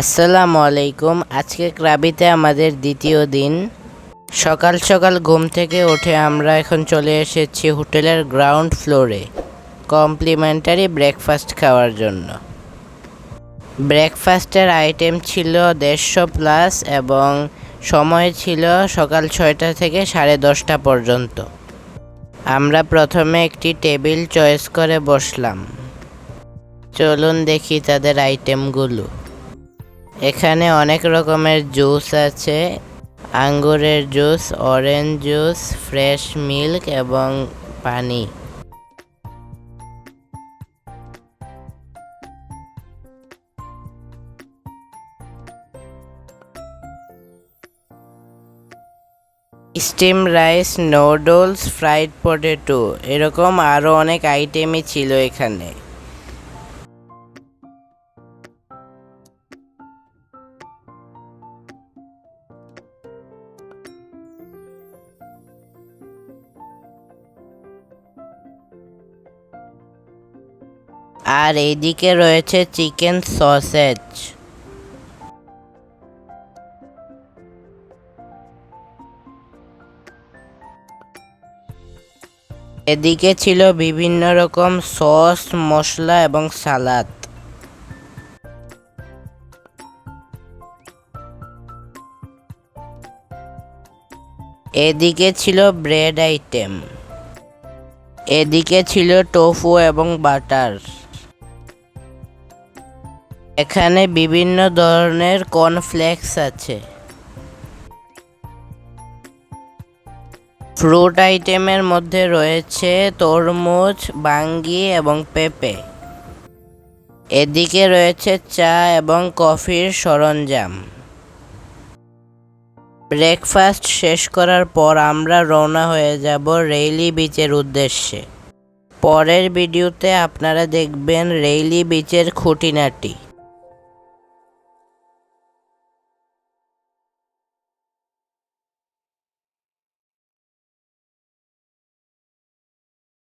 আসসালামু আলাইকুম। আজকে ক্রাবিতে আমাদের দ্বিতীয় দিন। সকাল সকাল ঘুম থেকে উঠে আমরা এখন চলে এসেছি হোটেলের গ্রাউন্ড ফ্লোরে, কমপ্লিমেন্টারি ব্রেকফাস্ট খাওয়ার জন্য। ব্রেকফাস্টের আইটেম ছিল দেড়শো প্লাস এবং সময় ছিল সকাল ছয়টা থেকে সাড়ে দশটা পর্যন্ত। আমরা প্রথমে একটি টেবিল চয়েস করে বসলাম। চলুন দেখি তাদের আইটেমগুলো। এখানে অনেক রকমের জুস আছে। আঙ্গুরের juice orange juice fresh milk এবং পানি। Steam rice noodles fried potato এরকম আরও অনেক আইটেমই ছিল এখানে। আর এইদিকে রয়েছে চিকেন সসেজ। এদিকে ছিল বিভিন্ন রকম সস, মশলা এবং সালাদ। এদিকে ছিল ব্রেড আইটেম। এদিকে ছিল টোফু এবং বাটার। এখানে বিভিন্ন ধরনের কর্নফ্লেক্স আছে। ফ্রুট আইটেমের মধ্যে রয়েছে তরমুজ, বাঙ্গি এবং পেঁপে। এদিকে রয়েছে চা এবং কফির সরঞ্জাম। ব্রেকফাস্ট শেষ করার পর আমরা রওনা হয়ে যাব রেইলি বিচের উদ্দেশ্যে। পরের ভিডিওতে আপনারা দেখবেন রেইলি বিচের খুঁটিনাটি।